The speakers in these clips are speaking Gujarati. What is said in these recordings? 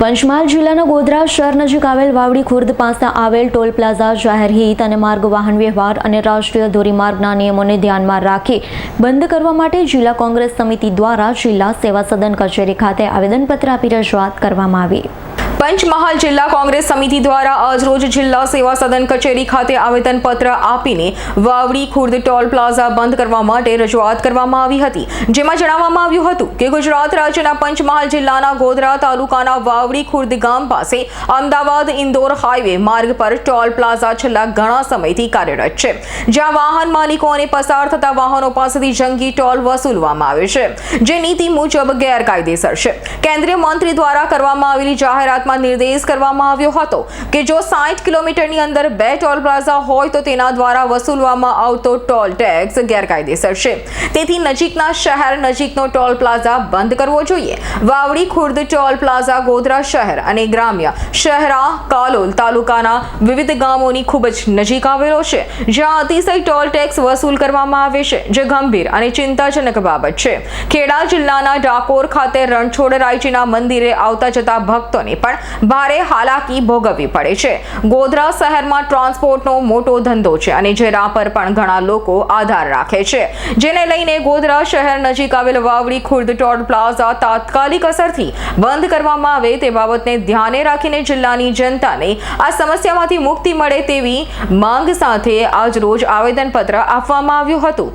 પંચમહાલ જિલ્લાના ગોધરા શહેર નજીક આવેલ વાવડી ખુર્દ પાસે આવેલ ટોલ પ્લાઝા જાહેર હિત અને માર્ગ વાહન વ્યવહાર અને રાષ્ટ્રીય ધોરીમાર્ગના નિયમોને ધ્યાનમાં રાખી બંધ કરવા માટે જિલ્લા કોંગ્રેસ સમિતિ દ્વારા જિલ્લા સેવા સદન કચેરી ખાતે આવેદનપત્ર આપી રજૂઆત કરવામાં આવી. પંચમહાલ જિલ્લા કોંગ્રેસ સમિતિ દ્વારા આજરોજ જિલ્લા સેવા સદન કચેરી ખાતે આવેદનપત્ર આપીને વાવડી ખુર્દ ટોલ પ્લાઝા બંધ કરવા માટે રજૂઆત કરવામાં આવી હતી. જેમાં જણાવવામાં આવ્યું હતું કે ગુજરાત રાજ્યના પંચમહાલ જિલ્લાના ગોધરા તાલુકાના વાવડી ખુર્દ ગામ પાસે અમદાવાદ ઇન્દોર હાઈવે માર્ગ પર ટોલ પ્લાઝા છેલ્લા ઘણા સમયથી કાર્યરત છે. જ્યાં વાહન માલિકો અને પસાર થતા વાહનો પાસેથી જંગી ટોલ વસૂલવામાં આવે છે. જે નીતિ મુજબ ગેરકાયદેસર છે. કેન્દ્રીય મંત્રી દ્વારા કરવામાં આવેલી જાહેરાતમાં નિર્દેશ કરવામાં આવ્યો હતો કે જો સાઠ કિલોમીટરની અંદર બે ટોલ પ્લાઝા હોય તો તેના દ્વારા વસૂલવામાં આવતો ટોલ ટેક્સ ગેરકાયદેસર છે. તેથી નજીકના શહેર નજીકનો ટોલ પ્લાઝા બંધ કરવો જોઈએ. વાવડી ખુર્દ ટોલ પ્લાઝા, ગોધરા શહેર અને ગ્રામ્ય શહેરા, કાલોલ તાલુકાના વિવિધ ગામોની ખૂબ જ નજીક આવેલો છે, જ્યાં અતિશય ટોલ ટેક્સ વસૂલ કરવામાં આવે છે, જે ગંભીર અને ચિંતાજનક બાબત છે. ખેડા જિલ્લાના ડાકોર ખાતે રણછોડરાયજીના મંદિરે આવતા જતા ભક્તોને પણ ભારે હાલાકી ભોગવવી પડે છે. ગોધરા શહેરમાં ટ્રાન્સપોર્ટનો મોટો ધંધો છે અને જેના પર પણ ઘણા લોકો આધાર રાખે છે. જેને લઈને ગોધરા શહેર નજીક આવેલ વાવડી ખુર્દ ટોલ પ્લાઝા તાત્કાલિક અસરથી બંધ કરવામાં આવે તે બાબતને ધ્યાને રાખીને જિલ્લાની જનતાને આ સમસ્યામાંથી મુક્તિ મળે તેવી માંગ સાથે આજરોજ આવેદનપત્ર આપવામાં આવ્યું હતું.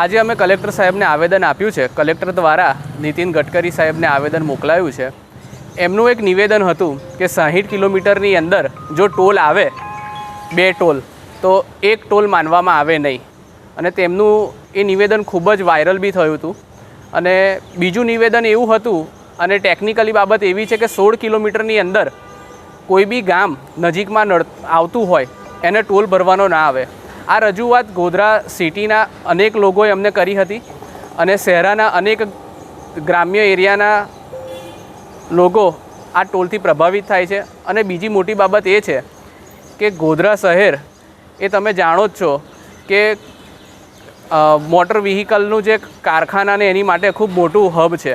આજે અમે કલેક્ટર સાહેબને આવેદન આપ્યું છે. કલેક્ટર દ્વારા નીતિન ગડકરી સાહેબને આવેદન મોકલાયું છે. એમનું એક નિવેદન હતું કે સાહીઠ કિલોમીટરની અંદર જો ટોલ આવે, બે ટોલ, તો એક ટોલ માનવામાં આવે નહીં. અને તેમનું એ નિવેદન ખૂબ જ વાયરલ બી થયું હતું. અને બીજું નિવેદન એવું હતું, અને ટેકનિકલી બાબત એવી છે કે સોળ કિલોમીટરની અંદર કોઈ બી ગામ નજીકમાં નડ, આવતું હોય, એને ટોલ ભરવાનો ના આવે. આ રજૂઆત ગોધરા સિટીના અનેક લોકોએ અમને કરી હતી. અને શહેરાના અનેક ગ્રામ્ય એરિયાના લોકો આ ટોલથી પ્રભાવિત થાય છે. અને બીજી મોટી બાબત એ છે કે ગોધરા શહેર એ તમે જાણો જ છો કે મોટર વ્હીકલનું જે કારખાના ને એની માટે ખૂબ મોટું હબ છે.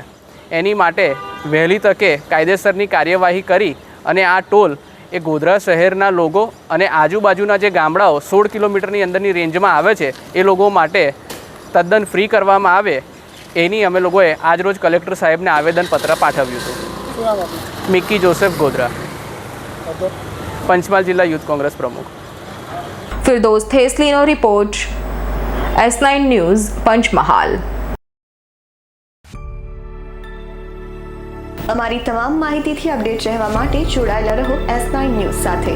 એની માટે વહેલી તકે કાયદેસરની કાર્યવાહી કરી અને આ ટોલ એ ગોધરા શહેરના લોકો અને આજુબાજુના જે ગામડાઓ સોળ કિલોમીટરની અંદરની રેન્જમાં આવે છે, એ લોકો માટે તદ્દન ફ્રી કરવામાં આવે. એની અમે લોકોએ આજરોજ કલેક્ટર સાહેબને આવેદનપત્ર પાઠવ્યું હતું. શું નામ આપનું મિકી જોસેફ ગોધરા પંચમહાલ જિલ્લા યુથ કોંગ્રેસ પ્રમુખ Firdos થેસલીનો report S nine news Panchmahal અમારી તમામ માહિતીથી અપડેટ રહેવા માટે જોડાયેલા રહો એસ નાઇન ન્યૂઝ સાથે.